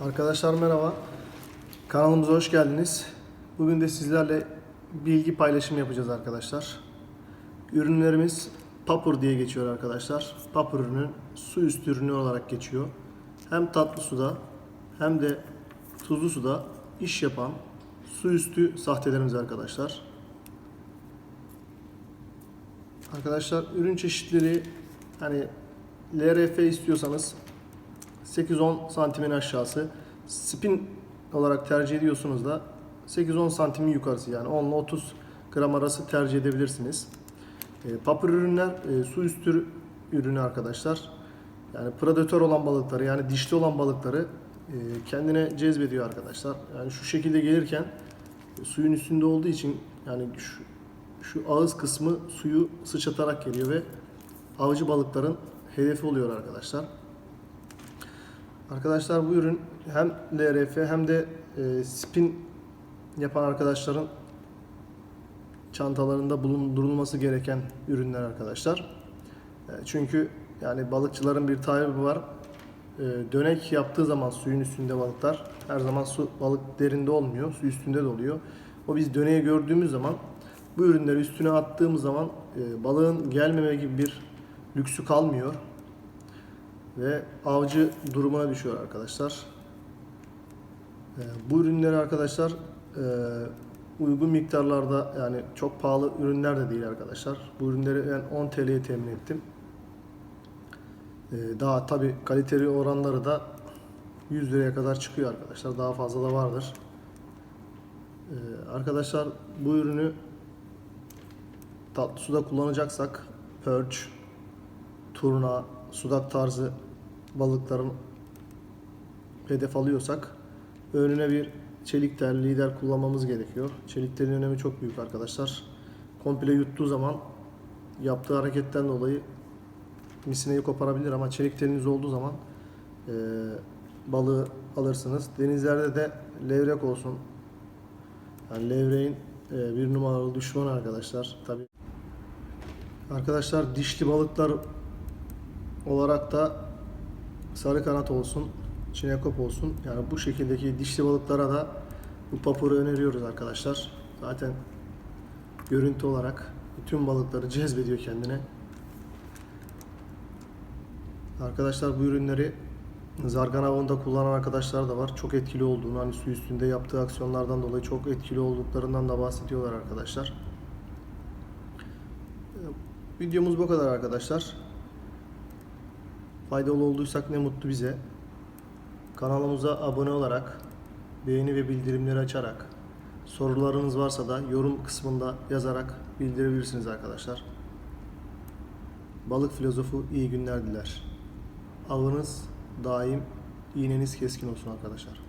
Arkadaşlar merhaba. Kanalımıza hoş geldiniz. Bugün de sizlerle bilgi paylaşımı yapacağız arkadaşlar. Ürünlerimiz Papur diye geçiyor arkadaşlar. Papur ürünü su üstü ürünü olarak geçiyor. Hem tatlı suda hem de tuzlu suda iş yapan su üstü sahtelerimiz arkadaşlar. Arkadaşlar ürün çeşitleri hani LRF istiyorsanız 8-10 santimin aşağısı. Spin olarak tercih ediyorsunuz da 8-10 santimin yukarısı yani 10 ile 30 gram arası tercih edebilirsiniz. E, papır ürünler e, su üstü ürünü arkadaşlar. Yani predatör olan balıkları yani dişli olan balıkları e, kendine cezbediyor arkadaşlar. Yani şu şekilde gelirken e, suyun üstünde olduğu için yani şu, şu ağız kısmı suyu sıçratarak geliyor ve avcı balıkların hedefi oluyor arkadaşlar. Arkadaşlar bu ürün hem LRF hem de e, spin yapan arkadaşların çantalarında bulundurulması gereken ürünler arkadaşlar. E, çünkü yani balıkçıların bir tabiri var. E, dönek yaptığı zaman suyun üstünde balıklar her zaman su balık derinde olmuyor, su üstünde de oluyor. O biz döneği gördüğümüz zaman bu ürünleri üstüne attığımız zaman balığın gelmeme gibi bir lüksü kalmıyor ve avcı durumuna düşüyor arkadaşlar. Ee, bu ürünleri arkadaşlar e, uygun miktarlarda yani çok pahalı ürünler de değil arkadaşlar. Bu ürünleri ben 10 TL'ye temin ettim. Ee, daha tabi kaliteli oranları da 100 liraya kadar çıkıyor arkadaşlar. Daha fazla da vardır. Ee, arkadaşlar bu ürünü tatlı suda kullanacaksak perch, turna, sudak tarzı balıkların hedef alıyorsak önüne bir çelik tel lider kullanmamız gerekiyor. Çelik telin önemi çok büyük arkadaşlar. Komple yuttuğu zaman yaptığı hareketten dolayı misineyi koparabilir ama çelik teliniz olduğu zaman e, balığı alırsınız. Denizlerde de levrek olsun. Yani levreğin e, bir numaralı düşmanı arkadaşlar. Tabii. Arkadaşlar dişli balıklar olarak da sarı kanat olsun, çinekop olsun. Yani bu şekildeki dişli balıklara da bu papuru öneriyoruz arkadaşlar. Zaten görüntü olarak bütün balıkları cezbediyor kendine. Arkadaşlar bu ürünleri zargan avında kullanan arkadaşlar da var. Çok etkili olduğunu, hani su üstünde yaptığı aksiyonlardan dolayı çok etkili olduklarından da bahsediyorlar arkadaşlar. Videomuz bu kadar arkadaşlar. Faydalı olduysak ne mutlu bize. Kanalımıza abone olarak, beğeni ve bildirimleri açarak, sorularınız varsa da yorum kısmında yazarak bildirebilirsiniz arkadaşlar. Balık filozofu iyi günler diler. Avınız daim, iğneniz keskin olsun arkadaşlar.